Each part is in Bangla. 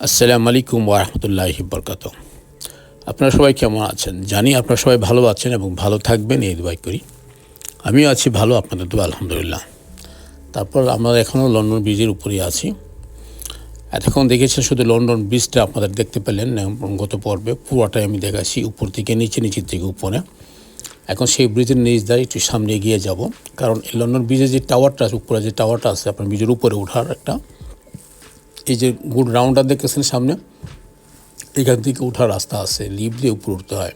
আসসালামু আলাইকুম ওরহমতুল্লাহি বরকাত আপনারা সবাই কেমন আছেন? জানি আপনারা সবাই ভালো আছেন এবং ভালো থাকবেন, এই দোয়াই করি। আমিও আছি ভালো, আপনাদের তো আলহামদুলিল্লাহ। তারপর আমরা এখনও লন্ডন ব্রিজের উপরেই আছি। এতক্ষণ দেখেছেন শুধু লন্ডন ব্রিজটা আপনাদের দেখতে পেলেন গত পর্বে পুরোটাই আমি দেখাচ্ছি উপর থেকে নিচে, নিচের থেকে উপরে। এখন সেই ব্রিজের নিচ দিয়ে একটু সামনে এগিয়ে যাব, কারণ লন্ডন ব্রিজের যে টাওয়ারটা আছে উপরে যে টাওয়ারটা আছে, আপনার ব্রিজের উপরে ওঠার একটা এই যে গুড রাউন্ডার দেখতেছেন সামনে, এখান থেকে ওঠার রাস্তা আছে, লিফট দিয়ে উপরে উঠতে হয়।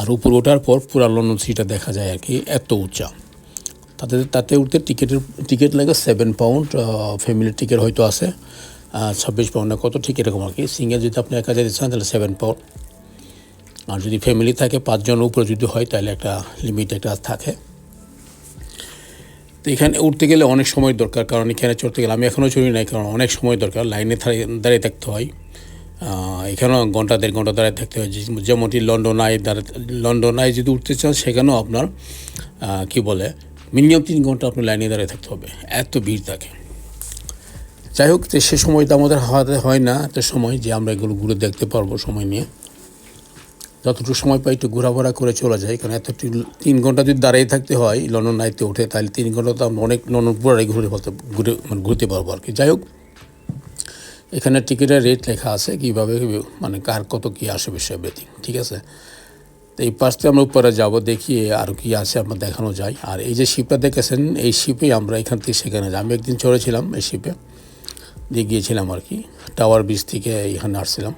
আর উপরে ওঠার পর পুরা লন্ডন সিটা দেখা যায় আর কি, এত উঁচা। তাতে তাতে উঠতে টিকিটের, টিকিট লাগে সেভেন পাউন্ড ফ্যামিলির টিকিট হয়তো আছে ছাব্বিশ পাউন্ড না কত ঠিক এরকম আর কি। সিঙ্গেল যদি আপনি একা যেতে চান, তাহলে সেভেন পাউন্ড আর যদি ফ্যামিলি থাকে পাঁচজনের উপরে যদি হয়, তাহলে একটা লিমিট একটা থাকে। তো এখানে উঠতে গেলে অনেক সময় দরকার, কারণ এখানে চড়তে গেলে আমি এখনও চড়ি নাই, কারণ অনেক সময় দরকার, লাইনে দাঁড়িয়ে থাকতে হয়। এখানেও ঘণ্টা, দেড় ঘণ্টা দাঁড়িয়ে থাকতে হয়। যেমনটি লন্ডন আই লন্ডন আই যদি উঠতে চান, সেখানেও আপনার কি বলে, মিনিমাম তিন ঘণ্টা আপনার লাইনে দাঁড়িয়ে থাকতে হবে। এত ভিড় থাকে। যাই হোক, তো সে সময়টা আমাদের হাতে হয় না, এত সময় যে আমরা এগুলো ঘুরে দেখতে পারব সময় নিয়ে। যতটুকু সময় পাই একটু ঘোরাফেরা করে চলে যায় কারণ এত তিন ঘণ্টা যদি দাঁড়িয়ে থাকতে হয়, লন্ডন নাইতে ওঠে তাহলে তিন ঘণ্টা তো আমরা অনেক লন্ডন পুরাই ঘুরে ফেলতে, ঘুরে মানে ঘুরতে পারব আর কি। যাই হোক, এখানে টিকিটের রেট লেখা আছে কীভাবে মানে কার কত কী আসে বিষয় বেদিন ঠিক আছে? তো এই পাশ আমরা উপরে যাব, দেখি আর কি আছে আমরা দেখানো যায়। আর এই যে শিপটা দেখেছেন, এই শিপে আমরা এখান থেকে সেখানে যাই। আমি একদিন চড়েছিলাম এই শিপে দিয়ে গিয়েছিলাম আর কি টাওয়ার ব্রিজ থেকে এখানে আসছিলাম।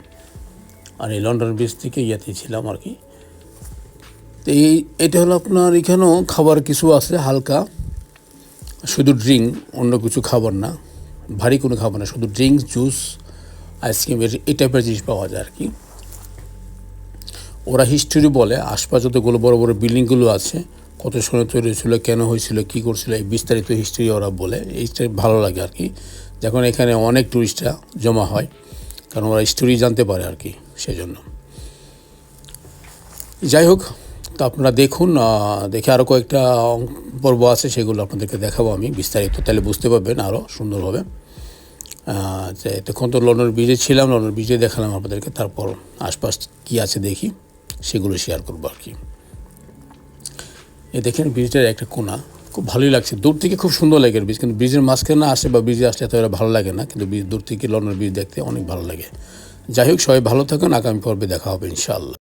আর এই লন্ডন ব্রিজ থেকে ইয়াতে ছিলাম আর কি। তো এই, এটা হলো আপনার এখানেও খাবার কিছু আছে, হালকা। শুধু ড্রিঙ্ক অন্য কিছু খাবার না। ভারী কোনো খাবার না, শুধু ড্রিঙ্কস জুস আইসক্রিম এই টাইপের জিনিস পাওয়া যায় আর কি। ওরা হিস্টোরি বলে, আশপাশ যতগুলো বড় বড় বিল্ডিংগুলো আছে, কত সময় তৈরি হয়েছিল, কেন হয়েছিল, কী করছিল, এই বিস্তারিত হিস্টোরি ওরা বলে। এইটা ভালো লাগে আর কি। যখন এখানে অনেক টুরিস্টরা জমা হয়, কারণ ওরা হিস্টোরি জানতে পারে আর কি। সেজন্য। যাই হোক, তো আপনারা দেখুন দেখে আরও কয়েকটা পর্ব আছে, সেগুলো আপনাদেরকে দেখাবো আমি বিস্তারিত। তাহলে বুঝতে পারবেন আরও সুন্দরভাবে। তখন তো লন্ডন ব্রিজে ছিলাম, লন্ডন ব্রিজে দেখালাম আপনাদেরকে, তারপর আশপাশ কী আছে দেখি, সেগুলো শেয়ার করব আর কি। এ দেখেন ব্রিজটার একটা কোনা খুব ভালোই লাগছে। দূর থেকে খুব সুন্দর লাগে ব্রিজ, কিন্তু ব্রিজের মাঝখানে না আসে বা ব্রিজে আসলে এত ভালো লাগে না, কিন্তু ব্রিজ দূর থেকে লন্ডন ব্রিজ দেখতে অনেক ভালো লাগে। যাই হোক, সবাই ভালো থাকুন, আগামী পর্বে দেখা হবে ইনশাআল্লাহ।